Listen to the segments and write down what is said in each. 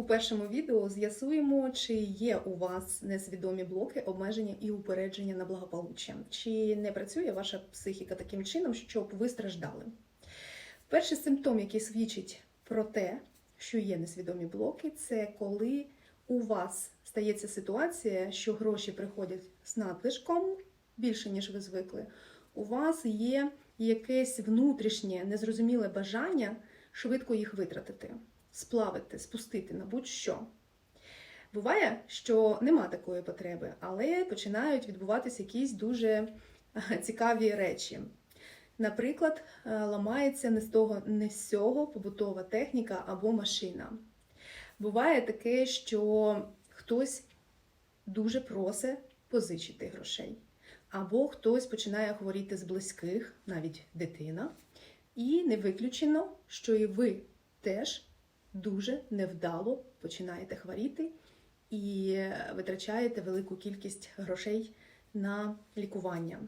У першому відео з'ясуємо, чи є у вас несвідомі блоки, обмеження і упередження на благополуччя, чи не працює ваша психіка таким чином, щоб ви страждали. Перший симптом, який свідчить про те, що є несвідомі блоки, це коли у вас стається ситуація, що гроші приходять з надлишком більше, ніж ви звикли. У вас є якесь внутрішнє незрозуміле бажання швидко їх витратити, сплавити, спустити на будь-що. Буває, що нема такої потреби, але починають відбуватися якісь дуже е, цікаві речі. Наприклад, е, ламається не з того, не з цього побутова техніка або машина. Буває таке, що хтось дуже просить позичити грошей, або хтось починає хворіти з близьких, навіть дитина. І не виключено, що і ви теж дуже невдало починаєте хворіти і витрачаєте велику кількість грошей на лікування.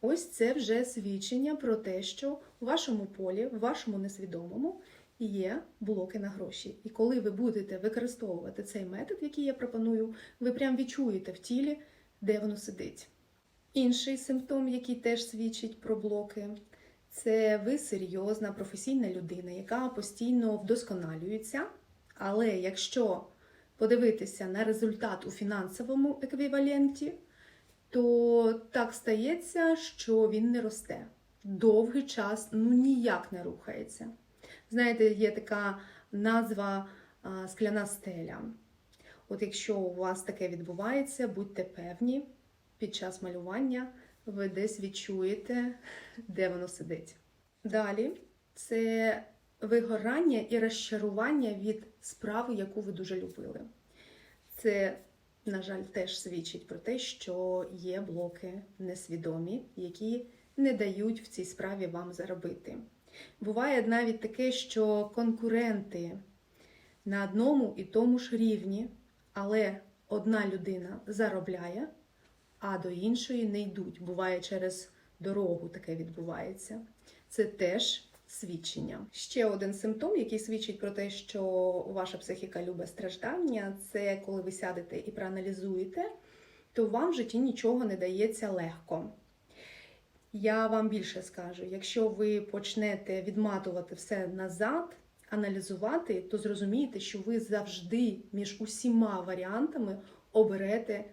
Ось це вже свідчення про те, що у вашому полі, в вашому несвідомому є блоки на гроші. І коли ви будете використовувати цей метод, який я пропоную, ви прям відчуєте в тілі, де воно сидить. Інший симптом, який теж свідчить про блоки, це ви серйозна професійна людина, яка постійно вдосконалюється. Але якщо подивитися на результат у фінансовому еквіваленті, то так стається, що він не росте. Довгий час ну ніяк не рухається. Знаєте, є така назва скляна стеля. От якщо у вас таке відбувається, будьте певні, під час малювання ви десь відчуєте, де воно сидить. Далі це вигорання і розчарування від справи, яку ви дуже любили. Це, на жаль, теж свідчить про те, що є блоки несвідомі, які не дають в цій справі вам заробити. Буває навіть таке, що конкуренти на одному і тому ж рівні, але одна людина заробляє, а до іншої не йдуть. Буває через дорогу таке відбувається. Це теж свідчення. Ще один симптом, який свідчить про те, що ваша психіка любить страждання, це коли ви сядете і проаналізуєте, то вам в житті нічого не дається легко. Я вам більше скажу: якщо ви почнете відматувати все назад, аналізувати, то зрозумієте, що ви завжди між усіма варіантами оберете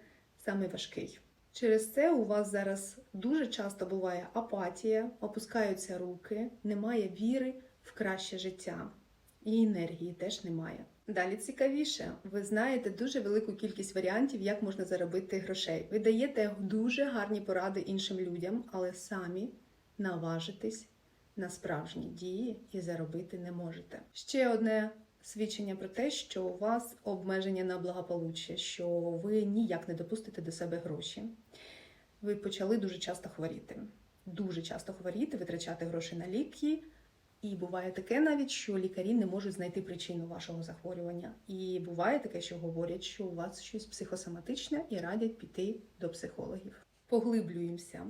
саме важкий. Через це у вас зараз дуже часто буває апатія, опускаються руки, немає віри в краще життя. І енергії теж немає. Далі цікавіше, ви знаєте дуже велику кількість варіантів, як можна заробити грошей. Ви даєте дуже гарні поради іншим людям, але самі наважитись на справжні дії і заробити не можете. Ще одне свідчення про те, що у вас обмеження на благополуччя, що ви ніяк не допустите до себе гроші. Ви почали дуже часто хворіти. Дуже часто хворіти, витрачати гроші на ліки. І буває таке навіть, що лікарі не можуть знайти причину вашого захворювання. І буває таке, що говорять, що у вас щось психосоматичне і радять піти до психологів. Поглиблюємося.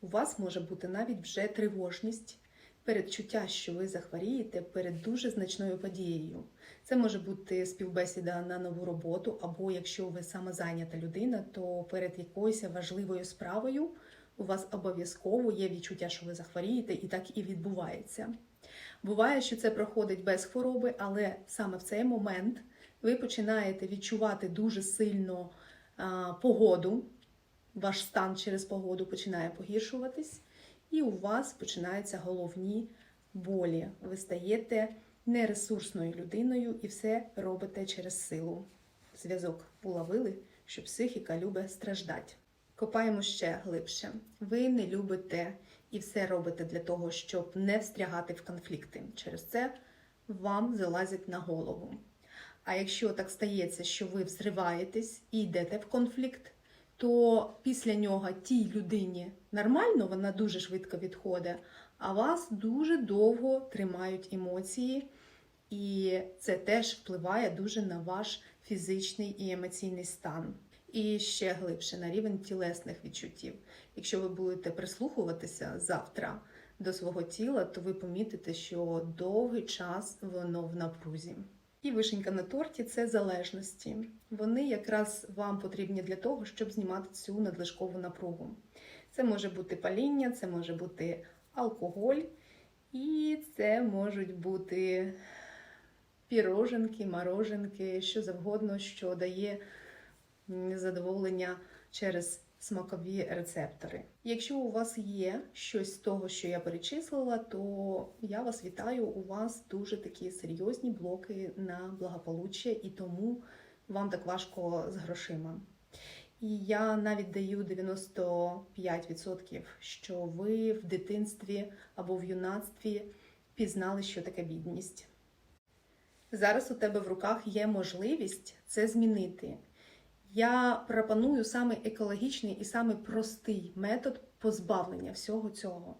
У вас може бути навіть вже тривожність, передчуття, що ви захворієте перед дуже значною подією. Це може бути співбесіда на нову роботу, або якщо ви самозайнята людина, то перед якоюсь важливою справою у вас обов'язково є відчуття, що ви захворієте, і так і відбувається. Буває, що це проходить без хвороби, але саме в цей момент ви починаєте відчувати дуже сильно погоду, ваш стан через погоду починає погіршуватись, і у вас починаються головні болі. Ви стаєте нересурсною людиною і все робите через силу. Зв'язок уловили, що психіка любить страждати. Копаємо ще глибше. Ви не любите і все робите для того, щоб не встрягати в конфлікти. Через це вам залазять на голову. А якщо так стається, що ви взриваєтесь і йдете в конфлікт, то після нього тій людині нормально, вона дуже швидко відходить, а вас дуже довго тримають емоції, і це теж впливає дуже на ваш фізичний і емоційний стан. І ще глибше на рівень тілесних відчуттів. Якщо ви будете прислухуватися завтра до свого тіла, то ви помітите, що довгий час воно в напрузі. І вишенька на торті це залежності. Вони якраз вам потрібні для того, щоб знімати цю надлишкову напругу. Це може бути паління, це може бути алкоголь, і це можуть бути піроженки, мороженки, що завгодно, що дає задоволення через смакові рецептори. Якщо у вас є щось з того, що я перечислила, то я вас вітаю. У вас дуже такі серйозні блоки на благополуччя, і тому вам так важко з грошима. І я навіть даю 95%, що ви в дитинстві або в юнацтві пізнали, що таке бідність. Зараз у тебе в руках є можливість це змінити. Я пропоную саме екологічний і саме простий метод позбавлення всього цього.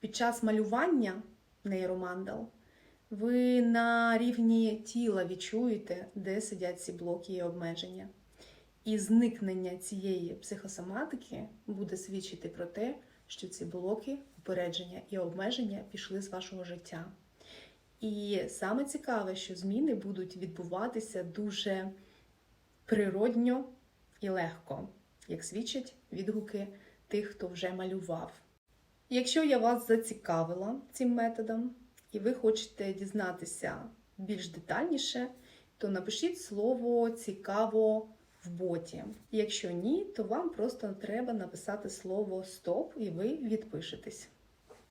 Під час малювання нейромандал ви на рівні тіла відчуєте, де сидять ці блоки і обмеження. І зникнення цієї психосоматики буде свідчити про те, що ці блоки, упередження і обмеження пішли з вашого життя. І саме цікаве, що зміни будуть відбуватися дуже природньо і легко, як свідчать відгуки тих, хто вже малював. Якщо я вас зацікавила цим методом, і ви хочете дізнатися більш детальніше, то напишіть слово цікаво в боті. Якщо ні, то вам просто треба написати слово стоп і ви відпишетесь.